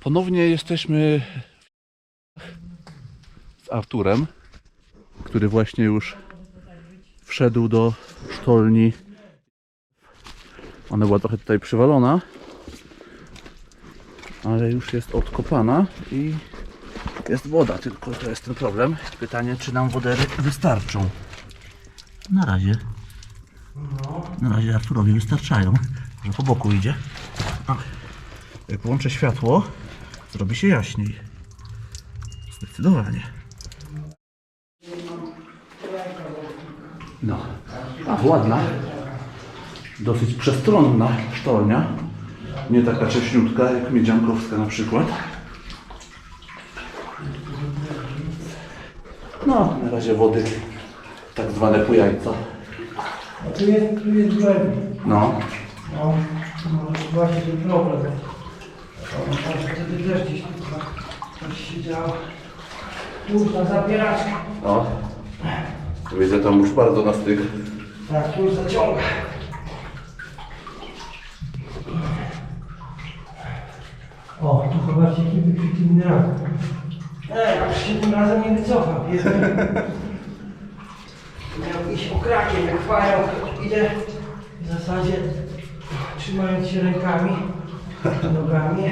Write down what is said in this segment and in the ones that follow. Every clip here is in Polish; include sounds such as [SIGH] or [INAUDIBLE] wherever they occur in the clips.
Ponownie jesteśmy z Arturem, który właśnie już wszedł do sztolni. Ona była trochę tutaj przywalona, ale już jest odkopana i jest woda, tylko to jest ten problem. Pytanie, czy nam wodery wystarczą. Na razie. Na razie Arturowi wystarczają. Może po boku idzie. Jak włączę światło, zrobi się jaśniej. Zdecydowanie. No. Ach, ładna. Dosyć przestronna sztolnia. Nie taka cześniutka jak Miedziankowska na przykład. No, na razie wody tak zwane pujajca. A tu jest, tu jest. No. No, no to właśnie ten problem. O, tam wtedy też gdzieś tu coś się działo. Tu na zapieraczkę. O. Widzę tam już bardzo na styk. Tak, tu zaciąga. O, tu zobaczcie jaki wykryty mineral. Ej, aż się tym razem nie wycofam. Miał iść okrakiem, jak fają. Idę w zasadzie trzymając się rękami, nogami.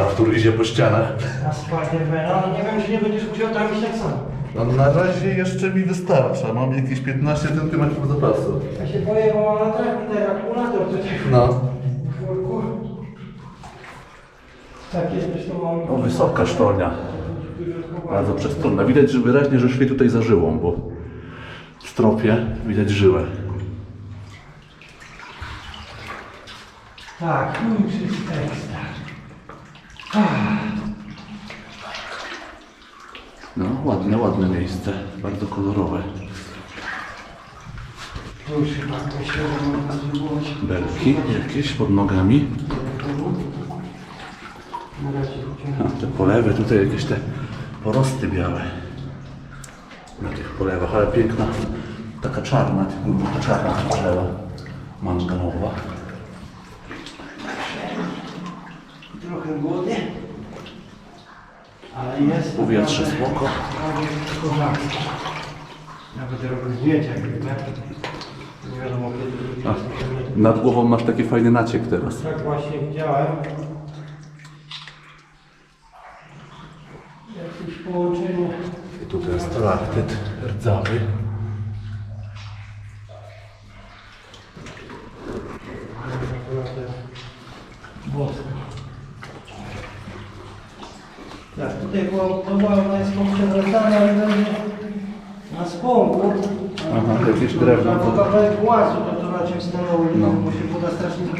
Artur idzie po ścianach. Na Spidermana, no nie wiem, czy nie będziesz musiał tam iść tak samo. No na razie jeszcze mi wystarcza. Mam jakieś 15 cm zapasu. Ja się boję, bo mam tak ten akumulator tutaj No. w worku. Takie zresztą mam... O, wysoka sztolnia. Bardzo przestronna. Widać że wyraźnie, że szli tutaj za żyłą, bo w stropie widać żyłę. Tak, już jest ekstra. No, ładne, ładne miejsce. Bardzo kolorowe. Że można zbudować. Belki jakieś pod nogami. Na razie A, te polewy, tutaj jakieś te porosty białe. Na tych polewach, ale piękna. Taka czarna, taka czarna drzewa manganowa. Trochę głodnie. Ale jest... Powietrze spoko. Nawet robię zdjęcia, jakby nie wiadomo kiedy. A, nad głową masz taki fajny naciek teraz. Tak właśnie widziałem. Jakieś połączenie. I tutaj jest stalaktyt rdzawy. Naprawdę bosko. Tak, tutaj była, to była ona jest przewracana, ale będzie na spłonku. Aha, jakieś drewno. Na kawałek głazu, to to raczej stanęło, No. bo się woda strasznie to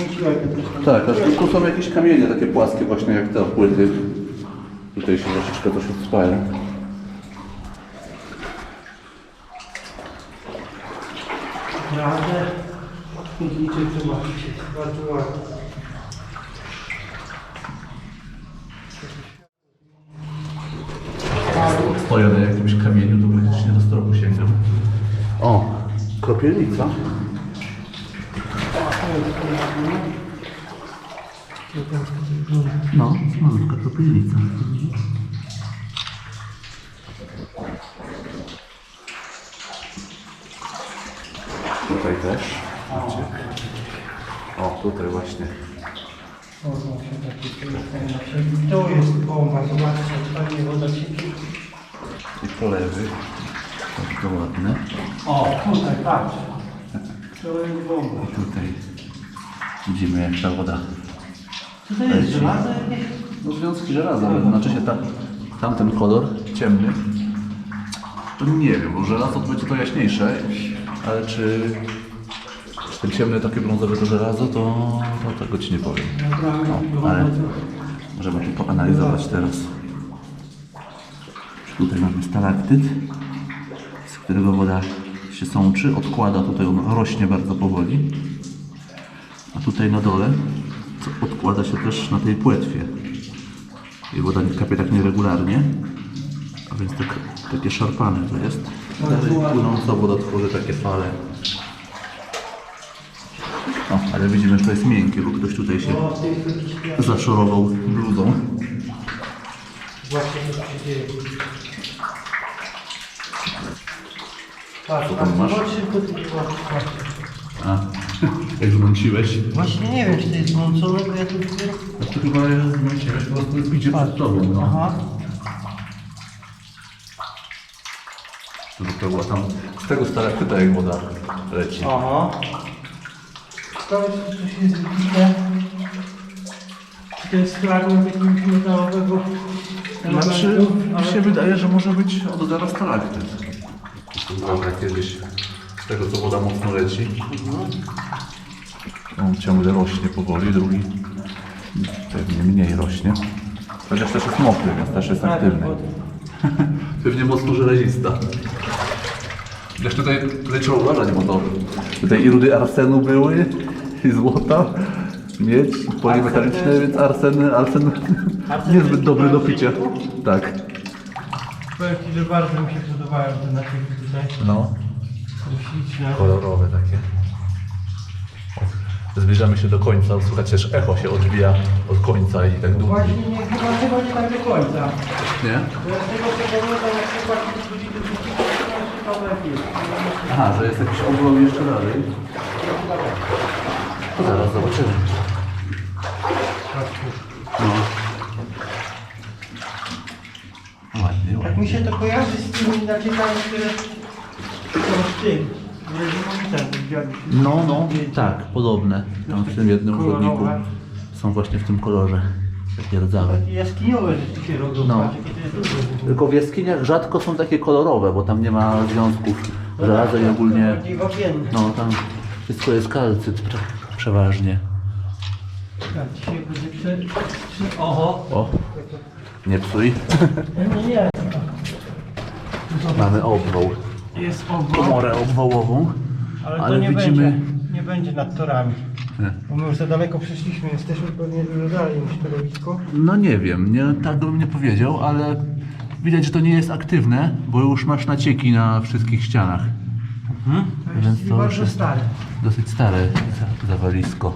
zresztą- Tak, aż tu są jakieś kamienie takie płaskie właśnie jak te płyty. Tutaj się troszeczkę coś odspaja. Naprawdę niczym zobaczycie. Bardzo ładnie. Stoję na jakimś kamieniu, to praktycznie do stropu sięgam. O, kropielnica. No, malutka kropielnica. Tutaj też. O, tutaj właśnie. Się To jest bomba, zobaczcie, fajnie woda cieki. I polewy. Bardzo ładne. O, tutaj patrz. To jest bomba. I tutaj widzimy jak ta woda. Co to jest, żelazo jakieś? No związki żelaza, ale znaczy się ta, tamten kolor ciemny. To nie wiem, bo żelazo to będzie to jaśniejsze, ale czy, czy ten ciemny takie brązowe to żelazo, to, to tego ci nie powiem. No, ale możemy tu poanalizować teraz. Tutaj mamy stalaktyt, z którego woda się sączy, odkłada, tutaj on rośnie bardzo powoli. A tutaj na dole co odkłada się też na tej płetwie. I woda nie kapie tak nieregularnie, a więc tak, takie szarpane to jest. Płynąca woda tworzy takie fale. Ale widzimy, że to jest miękkie, bo ktoś tutaj się zaszorował bluzą. Właśnie to się dzieje. Patrz, Co tam masz? zobacz szybko ty nie masz. A, [LAUGHS] jak zmąciłeś? Właśnie nie wiem, czy to jest zmącone, bo ja tu dopiero... A to chyba zmąciłeś, po prostu idzie przed tobą, no. Aha. To była tam, z tego stalaktyta jak woda leci. Aha. To się zbite. Czy to jest fragment jakiegoś metalowego Znaczy, elementu, mi ale- się wydaje, że może być od zaraz stalaktyt. To była kiedyś, z tego co woda mocno leci. On ciągle rośnie powoli, drugi pewnie mniej rośnie. Chociaż też jest mokry, więc też jest Tak, aktywny. [LAUGHS] Pewnie mocno żelazista. Też tutaj, tutaj trzeba uważać, bo to tutaj i rudy arsenu były, i złota, miedź, polimetaliczne, więc arsen, arsen niezbyt dobry do picia. Tak. Powiem Ci, że bardzo mi się podobają te naklejki tutaj. No, śliczne. kolorowe takie. Zbliżamy się do końca, słychać też echo się odbija od końca i tak długo. Właśnie nie, chyba, chyba nie tak do końca. Nie? Bo ja z tego co pamiętam, jak to tam lepiej. Aha, że jest jakiś oblog jeszcze dalej. To zaraz zobaczymy. No. Tak mi się to kojarzy z tymi naciekami, które są w tym. Rezymowicach widzieliśmy. No, no, tak, podobne. Tam w tym jednym Kolorowe. chodniku są właśnie w tym kolorze. Takie rdzawe. Takie jaskiniowe rzeczy się robią. No. to jest. Tylko w jaskiniach rzadko są takie kolorowe, bo tam nie ma związków żelaza i ogólnie... Bardziej wapienne. No, tam wszystko jest kalcyt prze- przeważnie. Tak, dzisiaj będzie prze... prze... Oho. O, nie psuj. Nie, nie. Mamy obwoł. Jest obok, Komorę obwołową. ale, ale to nie widzimy- będzie. Nie będzie nad torami. Nie. Bo my już za daleko przeszliśmy, jesteśmy pewnie dużo dalej niż torowisko. No nie wiem, nie, tak bym nie powiedział, ale widać, że to nie jest aktywne, bo już masz nacieki na wszystkich ścianach. To Więc jest to już bardzo jest- stare. Dosyć stare za- zawalisko.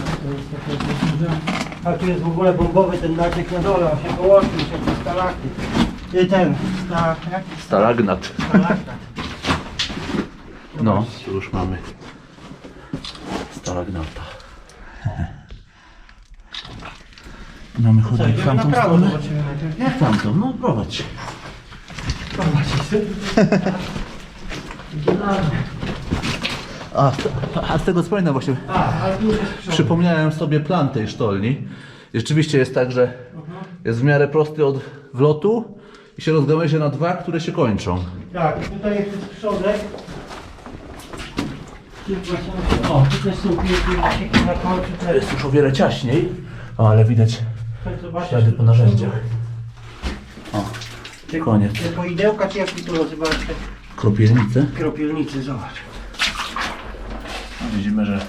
To jest. A tu jest w ogóle bombowy ten naciek na dole, on się połączył, się ten stalaktyt. I ten, sta, jak? Stalagnat. No, już mamy stalagnata. Mamy Co, chodnik w idziemy na tamtą prawo, stronę? zobaczymy najpierw, nie? W tamtą, no prowadź. [LAUGHS] Zobaczycie. A, a z tego co pamiętam właśnie, przypomniałem sobie plan tej sztolni. Rzeczywiście jest tak, że jest w miarę prosty od wlotu i się rozgałęzia na dwa, które się kończą. Tak, tutaj jest przodek. O, tutaj są nasieki na końcu To jest już o wiele ciaśniej, o, ale widać zobaczyć, ślady po narzędziach. O, koniec. Te poidełka, czy jak tu to nazywacie? Kropielnice. Kropielnicy, zobacz. Widzimy, że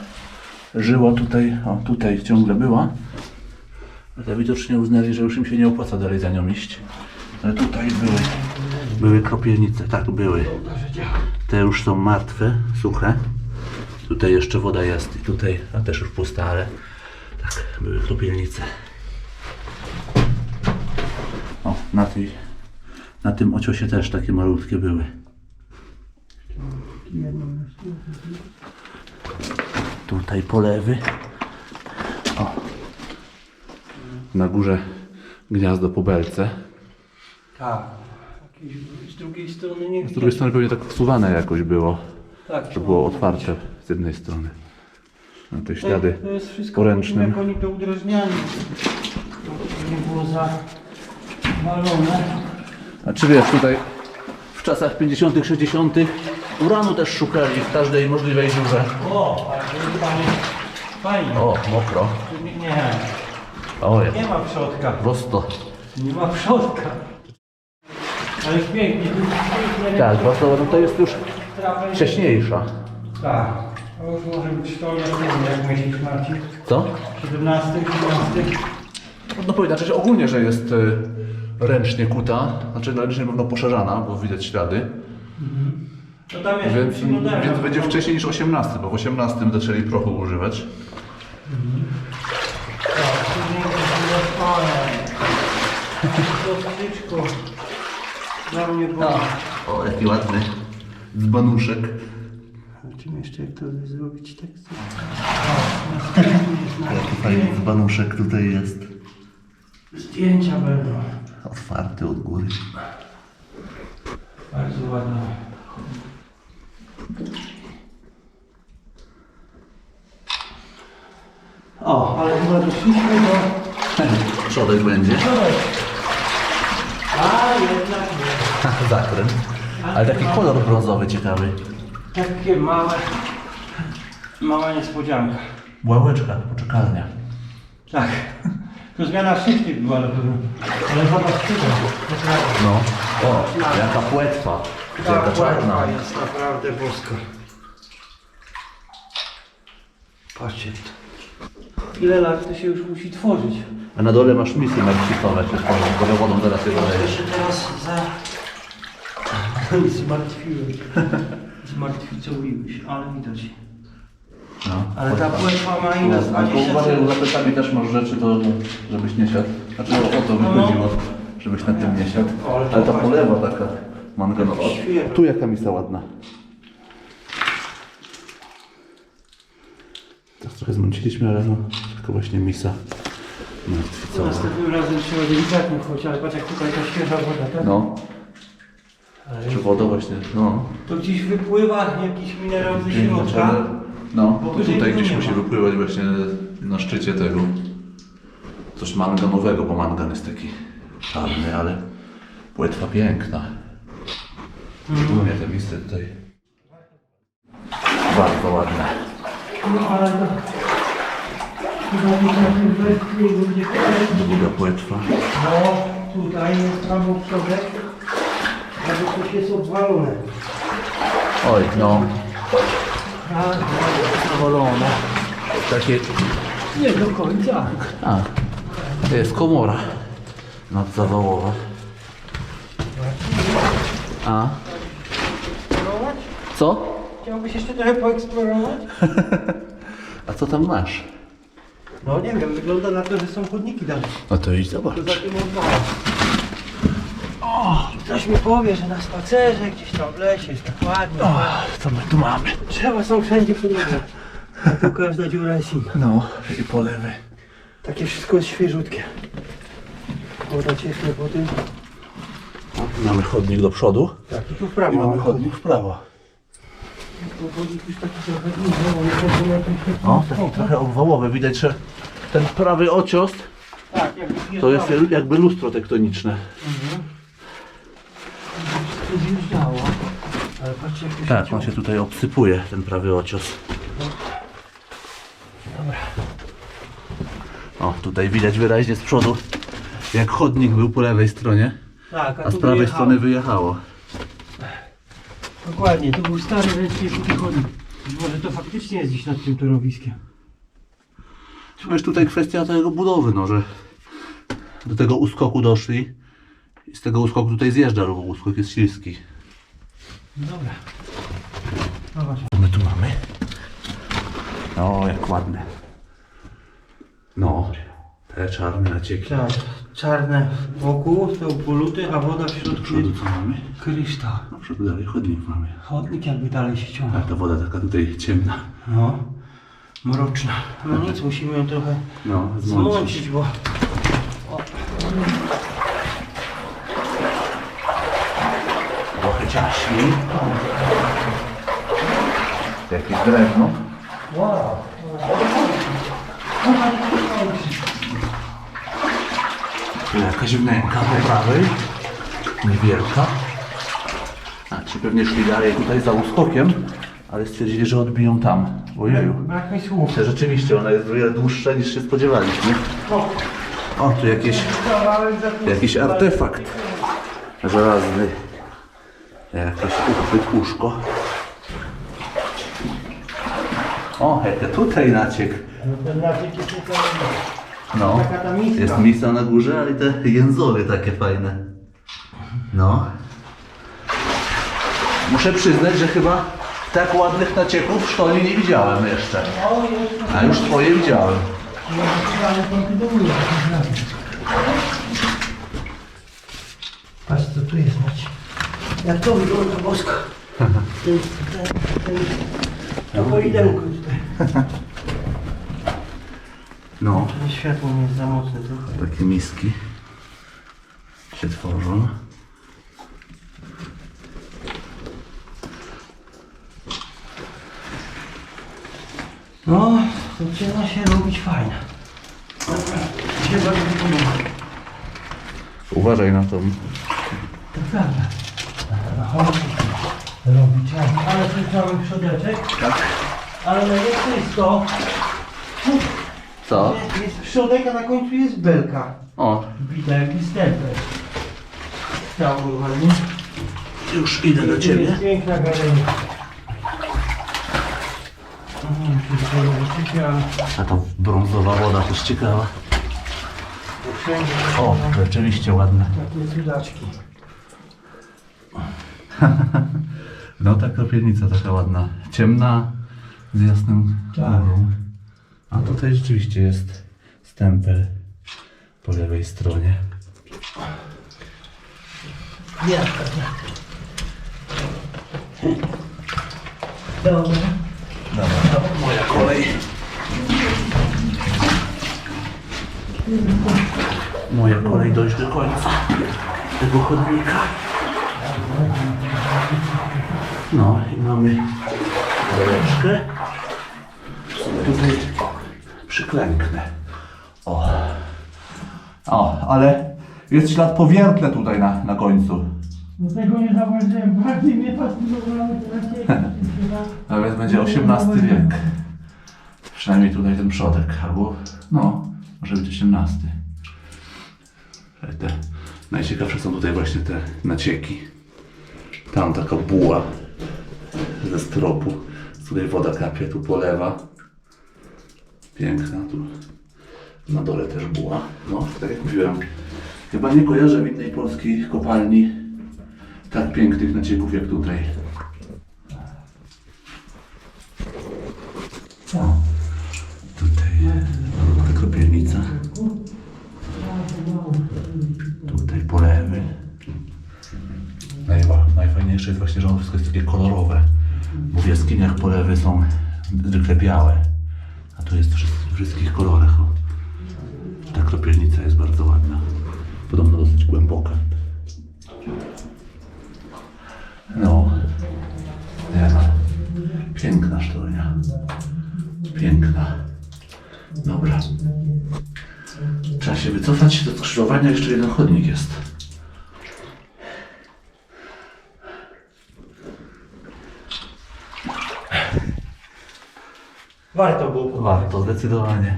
żyła tutaj, o tutaj ciągle była. Ale widocznie uznali, że już im się nie opłaca dalej za nią iść. Ale tutaj były, były kropielnice, tak były. Te już są martwe, suche. Tutaj jeszcze woda jest i tutaj, a też już pusta, ale tak, były kropielnice. O, na, tej, na tym ociosie też takie malutkie były. Tutaj polewy. O. Na górze gniazdo po belce. Tak. Jakieś Z drugiej strony nie Z drugiej strony pewnie tak wsuwane jakoś było, Tak, że było otwarte z jednej strony. Na te ślady To jest wszystko poręcznym. jak oni to udrażniali. To nie było zawalone. A czy wiesz, tutaj w czasach 50., 60. uranu też szukali w każdej możliwej dziurze. O, to jest fajnie. O, mokro. Nie, nie, O, jest nie ma przodka. prosto. Nie ma przodka. Ale jest pięknie, pięknie. Tak, prosto, no to jest już Trawę- wcześniejsza. Tak. To już może być sztolnia główna, jak myślisz Marcin? Co? 17, 17. No powiem, znaczy że ogólnie, że jest y, ręcznie kuta, znaczy ręcznie na pewno poszerzana, bo widać ślady. No tam jest Więc, przyglądałem. więc będzie wcześniej niż 18, bo w 18 zaczęli prochu używać. Tak, Kostyczko. Dla mnie było. O, jaki ładny dzbanuszek. A czym jeszcze to zrobić tekst? Jaki fajny dzbanuszek tutaj jest. Zdjęcia będą. Otwarty od góry. Bardzo ładne. O, ale chyba doszliśmy do... Przodek będzie. A, jednak nie. [LAUGHS] Zakręt. Ale taki kolor brązowy ciekawy. Takie małe, mała niespodzianka. Ławeczka, poczekalnia. Tak. To zmiana szybciej była na pewno. Ale zobacz. No. O, jaka płetwa. Jaka czarna. ładna jest naprawdę boska. Patrzcie to. Ile lat to się już musi tworzyć? A na dole masz misy martwicowe, przecież bo wodą zaraz je Ja dolejesz. się teraz za... [LAUGHS] Zmartwiłem. Zmartwicowiłeś, ale widać. No. Ale ta płetwa ma inne No, tylko 20 uważaj, bo za plecami też masz rzeczy, to żebyś nie siadł. Znaczy o to mi No. chodziło, żebyś na tym nie siadł. Ale to Ale ta polewa taka manganowa. Świetnie. Tu jaka misa ładna. Teraz trochę zmąciliśmy, ale no, tylko właśnie misa martwicowa. Następnym razem trzeba delikatnie wchodzić, ale patrz jak tutaj ta świeża woda, tak? No, Ale czy woda właśnie, no. To gdzieś wypływa jakiś minerał ze środka. Znaczy, No, Bo to wyżej tutaj tu gdzieś nie musi ma. wypływać właśnie na szczycie tego. Coś manganowego, bo mangan jest taki czarny, ale płetwa piękna. Szczególnie te misy tutaj. Bardzo ładne. No Długa płetwa. No tutaj jest prawo przodek, ale coś jest obwalone. Oj, no, A, zawalone. Takie, nie do końca. a, to jest komora nadzawałowa. A? Co? Chciałbyś jeszcze trochę poeksplorować? [LAUGHS] A co tam masz? No nie wiem, wygląda na to, że są chodniki dalej. No to idź zobacz. To za tym odwołam. O, ktoś mi powie, że na spacerze gdzieś tam w lesie jest tak ładnie. O, co my tu mamy? Drzewa są wszędzie podobne. A tu każda dziura jest inna. No, i polewy. Takie wszystko jest świeżutkie. Woda cieknie po tym. Mamy chodnik do przodu Tak, i tu w i prawo. mamy chodnik w prawo. Już taki trochę obwałowy. Widać, że ten prawy ocios Tak, jakby to jest jakby lustro tektoniczne. To zjeżdżało. Ale patrzcie jak to się Tak, on się tutaj obsypuje, ten prawy ocios. Dobra. O, tutaj widać wyraźnie z przodu, jak chodnik był po lewej stronie, Tak, a z prawej wyjechało. strony wyjechało. Dokładnie, to był stary ręcznik tutaj chodnik. Może to faktycznie jest gdzieś nad tym torowiskiem. To jest tutaj kwestia tego budowy, no, że do tego uskoku doszli i z tego uskoku tutaj zjeżdża, bo uskok jest śliski. Dobra. Zobacz. Co my tu mamy? O, jak ładne. No, te czarne nacieki. Tak, czarne wokół, są poluty, a woda w Do środku przodu co mamy? kryształ. Do przodu dalej chodnik mamy. Chodnik jakby dalej się ciągnął. A ta woda taka tutaj ciemna. No, mroczna. No nic, musimy ją trochę No, zmącić. zmącić, bo... Trochę ciaśni. Jakieś drewno. Wow. Tu jakaś wnęka po prawej. Niewielka. A ci pewnie szli dalej tutaj za uskokiem, ale stwierdzili, że odbiją tam. Ojeju. Brak mi słów. To rzeczywiście ona jest o wiele dłuższa niż się spodziewaliśmy. O, tu Kawałek za jakiś artefakt żelazny. Jakieś uchwyt łóżko. O, jaka tutaj naciek. No ten nawyk jest. No, Taka ta miska. jest misa na górze, ale i te jęzory takie fajne. No. Muszę przyznać, że chyba tak ładnych nacieków w sztoli nie widziałem jeszcze. O. A już twoje widziałem. Kontynuuję. Patrz co tu jest, Maciej. Jak to wygląda bosko. Ten, ten, ten, to po idenku tutaj. No, Światło nie jest za mocne trochę. takie miski się tworzą. No, zaczyna się robić fajne. Dobra, się bardzo podoba. Uważaj na tą. To prawda. Chodzi robić. a- Ale tu cały przodeczek. Tak? Ale najlepsze jest to, Co? jest przodek, a na końcu jest belka. O, Bita jak stempel. Stało normalnie. już idę do ciebie. jest piękna galeria. Nie wiem, czy to zobaczycie, ale A ta brązowa woda też ciekawa. wszędzie O, rzeczywiście ładne. takie cudaczki. [LAUGHS] No ta kropielnica taka ładna. Ciemna, z jasnym Tak. murą. A tutaj rzeczywiście jest stempel po lewej stronie. Gwiazdka. Dobra. Dobra, moja kolej. Moja kolej dojść do końca tego chodnika. No i mamy roleczkę. Tutaj przyklęknę. O. O, ale jest ślad powiertle tutaj na, na końcu. Do tego nie zauważyłem, bardziej mnie fascynowały te [LAUGHS] nacieki. A więc będzie XVIII wiek. Przynajmniej tutaj ten przodek, albo no, może być XVIII. Te najciekawsze są tutaj właśnie te nacieki. Tam taka buła ze stropu. Tutaj woda kapie, tu polewa. Piękna, tu na dole też buła. No, tak jak mówiłem, chyba nie kojarzę w innej polskiej kopalni tak pięknych nacieków jak tutaj. O, tutaj ta kropielnica. Tutaj polewy. Najwa- Najfajniejsze jest właśnie, że ono wszystko jest takie kolorowe. Bo w jaskiniach polewy są zwykle białe. Tu jest w wszystkich kolorach. O. Ta kropielnica jest bardzo ładna. Podobno dosyć głęboka. No. Nie no. Piękna sztolnia. Piękna. Dobra. Trzeba się wycofać do skrzyżowania. Jeszcze jeden chodnik jest. Warto było. Warto, zdecydowanie.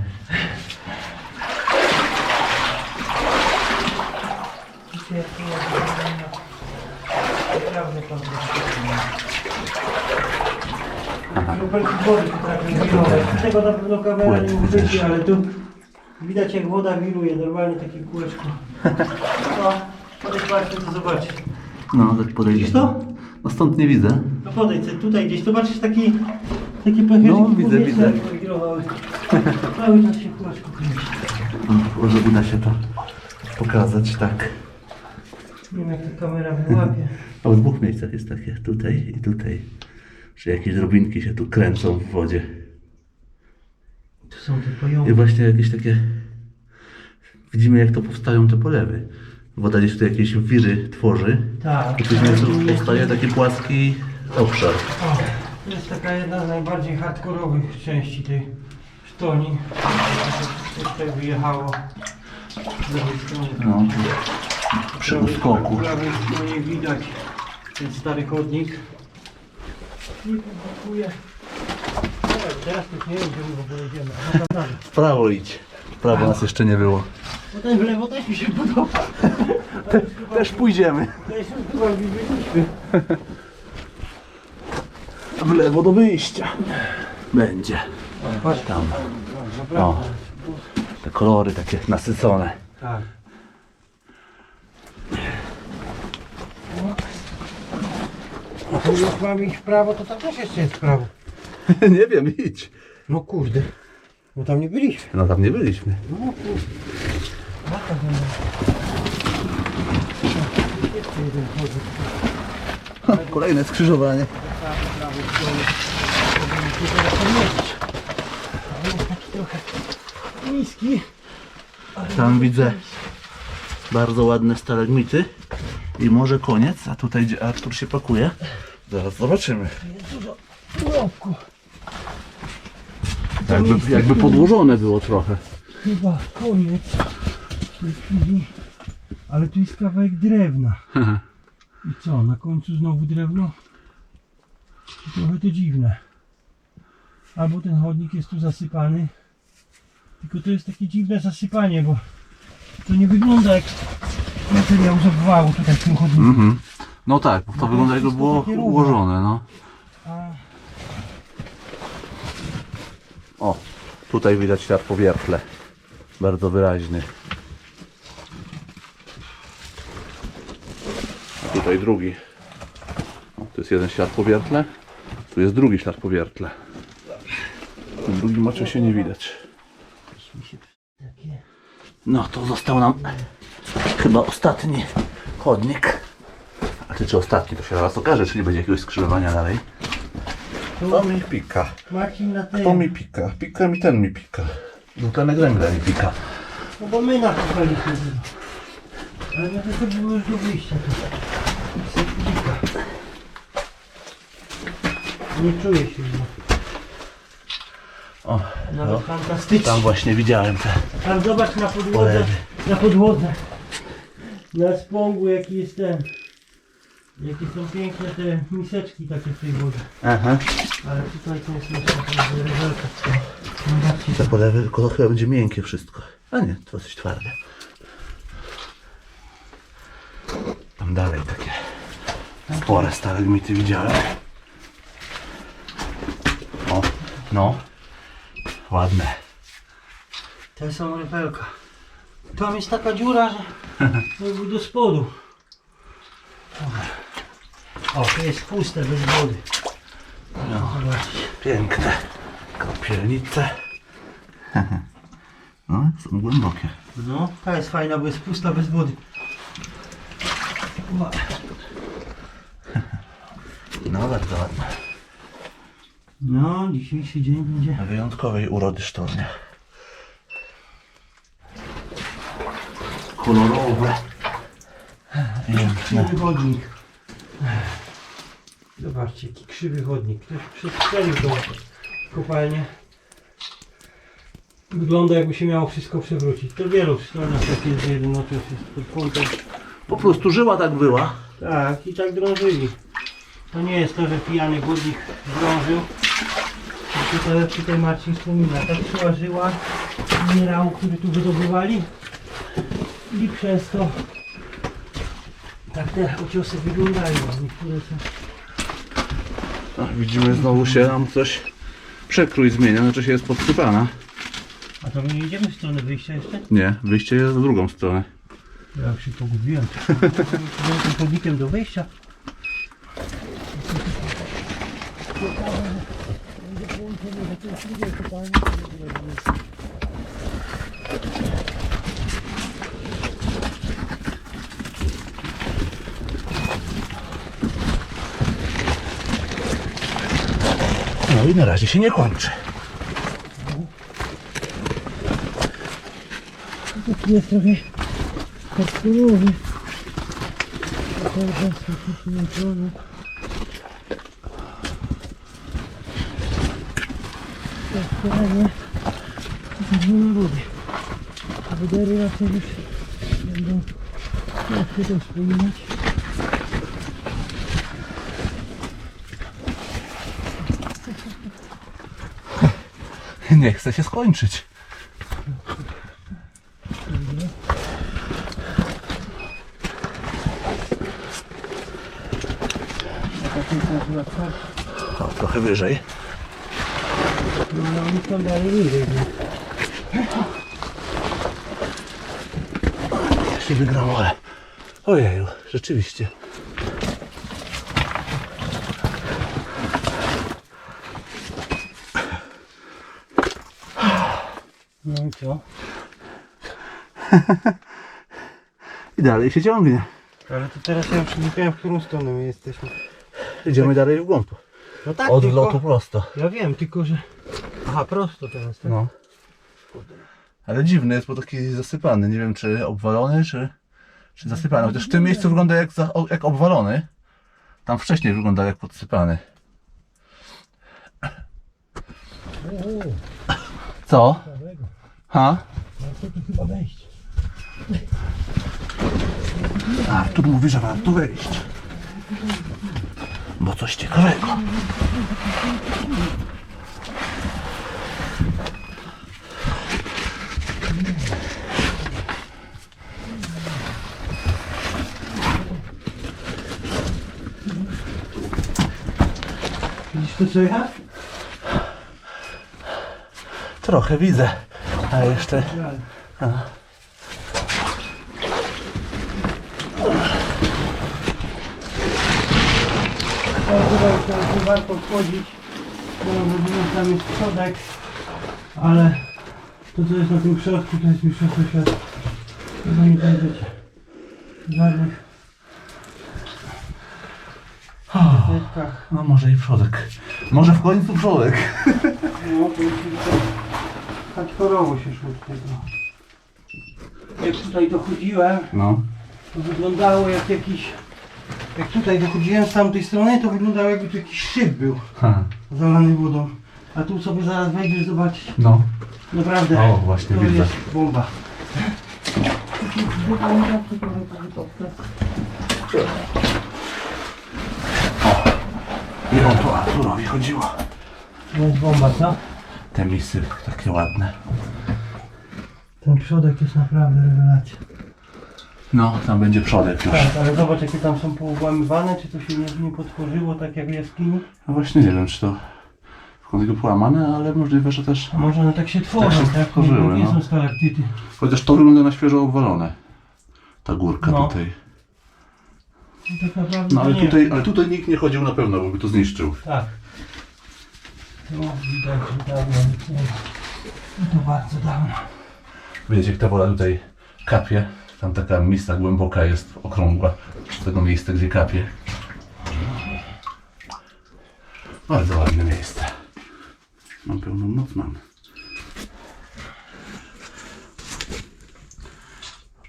Naprawdę pan Lubelki wody potrafią wirować. Tego na pewno kamera nie uchwyci, ale tu widać jak woda wiruje, normalnie takie kółeczko. No, podejdź Marcin, to zobaczyć. No, tak podejść. Widzisz to? No stąd nie widzę. No podejdź tutaj gdzieś, zobaczysz taki, takie pęcherzyki No, widzę, widzę. wirowały. Cały czas się kółeczko kręci. O, Może uda się to pokazać, tak. Nie wiem jak ta kamera wyłapie. [LAUGHS] A w dwóch miejscach jest takie, tutaj i tutaj. Że jakieś drobinki się tu kręcą w wodzie. Tu są te I pająki. właśnie jakieś takie... Widzimy jak to powstają te polewy. Woda gdzieś tu jakieś wiry tworzy. Tak. I później tu powstaje taki płaski obszar. O, jest taka jedna z najbardziej hardkorowych części tej sztoni. To tutaj wyjechało z lewej strony. No, przy uskoku. Po prawej stronie widać ten stary chodnik. I brakuje. Teraz już nie wiem, gdzie my w ogóle idziemy. A no tam dalej. W prawo idź. W prawo nas jeszcze nie było. Bo ten w lewo też mi się podoba. Też pójdziemy. Też chyba byliśmy. W lewo do wyjścia. Będzie. Patrz Tam. O. Te kolory takie nasycone. Tak. A tu jak mam iść w prawo, to tam też jeszcze jest w prawo. [LAUGHS] nie wiem, idź. No kurde. Bo tam nie byliśmy. No tam nie byliśmy. No kurde. Jeszcze jeden [LAUGHS] Kolejne skrzyżowanie. niski. Tam widzę bardzo ładne stalagmity. I może koniec, a tutaj gdzie Artur się pakuje. Zaraz zobaczymy. Jest dużo urobku. Jakby, jakby podłożone było trochę. Chyba koniec. Ale tu jest kawałek drewna. [LAUGHS] I co, na końcu znowu drewno? Trochę to dziwne. Albo ten chodnik jest tu zasypany. Tylko to jest takie dziwne zasypanie, bo to nie wygląda jak materiał z obwału tutaj w tym chodniku. Mhm. No tak, to wygląda jakby było ułożone, no. A O, tutaj widać ślad po wiertle. Bardzo wyraźny. Tutaj drugi. Tu jest jeden ślad po wiertle. Tu jest drugi ślad po wiertle. Drugim oczu się nie widać. No to został nam chyba ostatni chodnik. A ty czy ostatni, to się zaraz okaże, czy nie będzie jakiegoś skrzyżowania dalej. To mi pika. Na. To mi pika. Pika mi ten mi pika. No ten węgla mi pika. No bo my nakopaliśmy tego. Ale to było już do wyjścia tu. Sekundika. Nie czuję się już. O, Nawet no. fantastycznie. Tam właśnie widziałem te. Tam zobacz na podłodze. Na podłodze. Na spągu jaki jest ten. Jakie są piękne te miseczki takie w tej wodzie. Aha. Ale tutaj to jest jeszcze. Zobaczcie. Te polewy, tylko to chyba będzie miękkie wszystko. A nie, to dosyć twarde. Tam dalej takie spore stalagmity widziałem. O, no. Ładne. Te są rypelka. Tam jest taka dziura, że jakby do spodu. Dobra. O, to jest puste, bez wody. No, piękne. Kopielnice. [LAUGHS] No, są głębokie. No, ta jest fajna, bo jest pusta, bez wody. No, bardzo. No, dzisiejszy dzień będzie. Wyjątkowej urody sztornia. Kolorowe. Piękne. Krzywy chodnik. Zobaczcie, jaki krzywy chodnik. Ktoś przestrzelił tą kopalnię. Wygląda jakby się miało wszystko przewrócić. To wielu stronach tak jest, że jednocześnie jest pod kątem. Po prostu żyła tak była. Tak, i tak drążyli. To nie jest to, że pijany górnik drążył. Tylko to jak tutaj Marcin wspomina, tak szła żyła minerału, który tu wydobywali. I przez to tak te ociosy wyglądają. Niektóre są A, widzimy znowu się nam coś przekrój zmienia, znaczy się jest podsypana. A to my nie idziemy w stronę wyjścia jeszcze? Nie, wyjście jest w drugą stronę. Ja już się pogubiłem. Idziemy tym chodnikiem do wyjścia. No i na razie się nie kończy. Tu jest trochę taki przyłączony. To zbieranie nie wody. A wydery raczej już będą się to wspominać. Nie chce się skończyć. Taką są chyba twarz. O, trochę wyżej. No oni tam dalej wyżej. się wygrało, ale... Ojeju, rzeczywiście. No i co? [LAUGHS] I dalej się ciągnie. Ale to teraz ja już nie wiem, w którą stronę my jesteśmy. Idziemy dalej w głąb. No tak, Od tylko, lotu prosto. Ja wiem, tylko że... Aha, prosto teraz, tak? No. Ale dziwny jest, bo taki zasypany. Nie wiem, czy obwalony, czy, czy zasypany. Chociaż w tym miejscu wygląda jak, za, jak obwalony. Tam wcześniej wyglądał jak podsypany. Co? Ha? Warto tu chyba wejść. Artur mówi, że warto wejść. Bo coś ciekawego. Widzisz to co ja? Trochę widzę. A jeszcze. Ale tutaj teraz nie warto wchodzić, bo rozumiem, tam jest przodek, ale to co jest na tym środku, to jest mistrzostwo świata. Chyba nie znajdziecie żadnych efektach. No może i przodek. Może w końcu przodek. No to już hardkorowo się szło z tego. Jak tutaj dochodziłem, No. to wyglądało jak jakiś... Jak tutaj dochodziłem z tamtej strony, to wyglądało jakby tu jakiś szyb był Ha. zalany wodą. A tu sobie zaraz wejdziesz zobaczyć. No. Naprawdę. O, właśnie to widzę. jest bomba. I o to Arturowi chodziło. To jest bomba, co? Te misy takie ładne. Ten przodek jest naprawdę rewelacja. No, tam będzie przodek już. Tak, ale zobacz jakie tam są połamywane, czy to się nie, nie potworzyło tak jak w jaskini? No właśnie nie wiem, czy to w końcu połamane, ale możliwe, że też. A może one tak się tworzą, Tak się tak? tworzyły, nie, nie no. są stalaktyty. Chociaż to wygląda na świeżo obwalone. Ta górka No. tutaj. I tak naprawdę No ale to nie. tutaj, ale tutaj nikt nie chodził na pewno, bo by to zniszczył. Tak. Tu widać, że dawno nic nie ma. I to bardzo dawno. Wiecie, jak ta woda tutaj kapie. Tam taka mista głęboka jest, okrągła. Z tego miejsca, gdzie kapie. Bardzo ładne miejsce. Mam pełną noc, mam.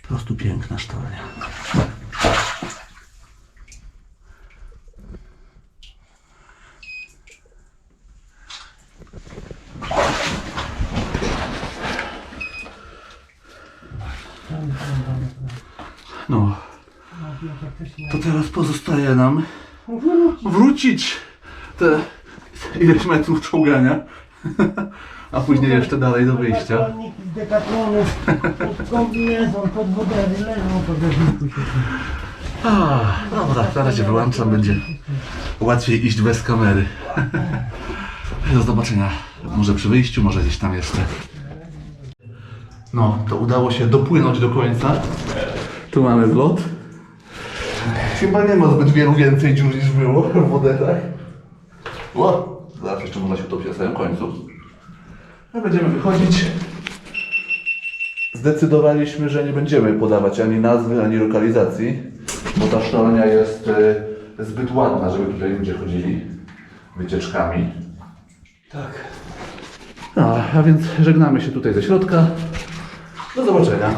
Po prostu piękna sztolnia. No, to teraz pozostaje nam wrócić te ileś metrów czołgania, a później jeszcze dalej do wyjścia. Się. A, dobra, na razie wyłączam, będzie łatwiej iść bez kamery. Do zobaczenia, może przy wyjściu, może gdzieś tam jeszcze. No, to udało się dopłynąć do końca. Tu mamy wlot. Chyba nie ma zbyt wielu więcej dziur niż było w woderach. O, zaraz jeszcze można się utopić na samym końcu. No, będziemy wychodzić. Zdecydowaliśmy, że nie będziemy podawać ani nazwy, ani lokalizacji, bo ta sztolnia jest e, zbyt ładna, żeby tutaj ludzie chodzili wycieczkami. Tak. No, a więc żegnamy się tutaj ze środka. Do zobaczenia.